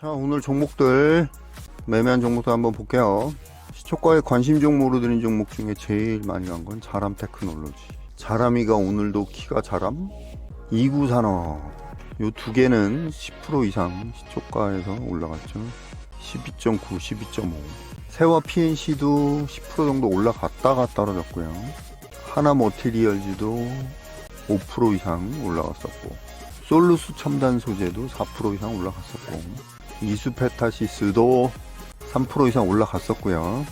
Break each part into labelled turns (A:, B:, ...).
A: 자 오늘 종목들 매매한 종목도 한번 볼게요. 시초가에 관심 종목으로 드린 종목 중에 제일 많이 간 건 자람 테크놀로지. 자람이가 오늘도 키가 자람? 29산업. 요 두 개는 10% 이상 시초가에서 올라갔죠. 12.9 12.5 세와 PNC도 10% 정도 올라갔다가 떨어졌고요. 하나 머티리얼즈도 5% 이상 올라갔었고 솔루스 첨단 소재도 4% 이상 올라갔었고 이수페타시스도 3% 이상 올라갔었고요.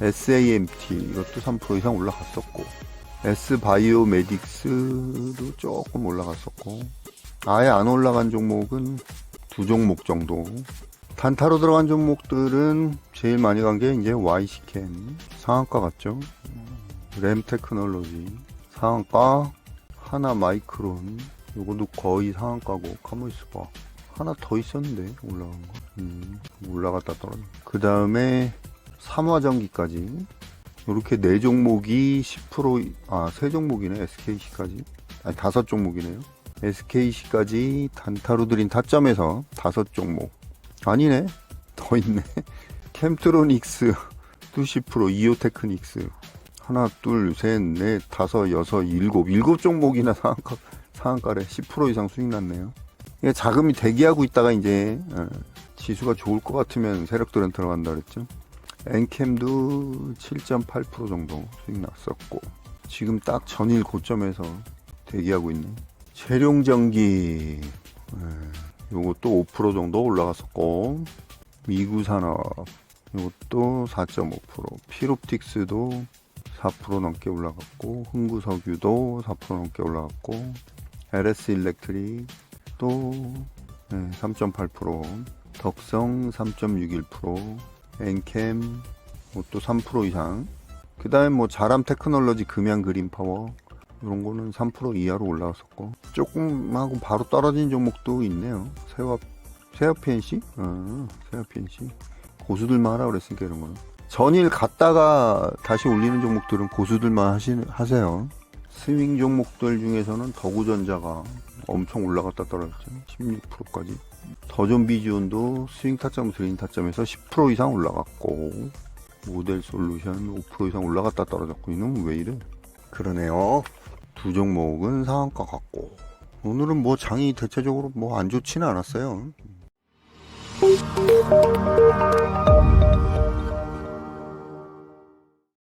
A: SAMT 이것도 3% 이상 올라갔었고 S바이오메딕스도 조금 올라갔었고 아예 안 올라간 종목은 두 종목 정도. 단타로 들어간 종목들은 제일 많이 간 게 이제 Y스캔 상한가 같죠? 램 테크놀로지 상한가 하나 마이크론 요것도 거의 상한가고 봐 하나 더 있었는데 올라간 거? 음, 올라갔다 떨어져 그 다음에 삼화전기까지. 이렇게 네 종목이 10%아세 종목이네 SKC까지. 아니 다섯 종목이네요. SKC까지 단타로 들인 타점에서 다섯 종목. 아니네. 더 있네. 캠트로닉스 또10% 이오테크닉스. 하나 둘셋넷 다섯 여섯 일곱. 일곱 종목이나 상한가 상한가래. 10% 이상 수익 났네요 자금이 대기하고 있다가 이제 어, 지수가 좋을 것 같으면 세력들은 들어간다 그랬죠. 엔캠도 7.8% 정도 수익 났었고 지금 딱 전일 고점에서 대기하고 있는 재룡전기 예, 요것도 5% 정도 올라갔었고 미구산업 요것도 4.5% 피롭틱스도 4% 넘게 올라갔고 흥구석유도 4% 넘게 올라갔고 LS 일렉트릭 또3.8% 덕성 3.61% 엔캠 또3% 이상. 그 다음에 뭐 자람 테크놀로지 금양 그린 파워 이런 거는 3% 이하로 올라왔었고 조금 하고 바로 떨어진 종목도 있네요. 세화 세화 PNC 어, 세화 PNC 고수들만 하라 그랬으니까 이런 거는. 전일 갔다가 다시 올리는 종목들은 고수들만 하시, 하세요 스윙 종목들 중에서는 더구전자가 엄청 올라갔다 떨어졌죠. 16%까지. 더존 비지온도 스윙 타점, 드린 타점에서 10% 이상 올라갔고, 모델 솔루션 5% 이상 올라갔다 떨어졌고, 이놈은 왜 이래? 그러네요. 두 종목은 상한가 같고, 오늘은 뭐 장이 대체적으로 뭐 안 좋지는 않았어요.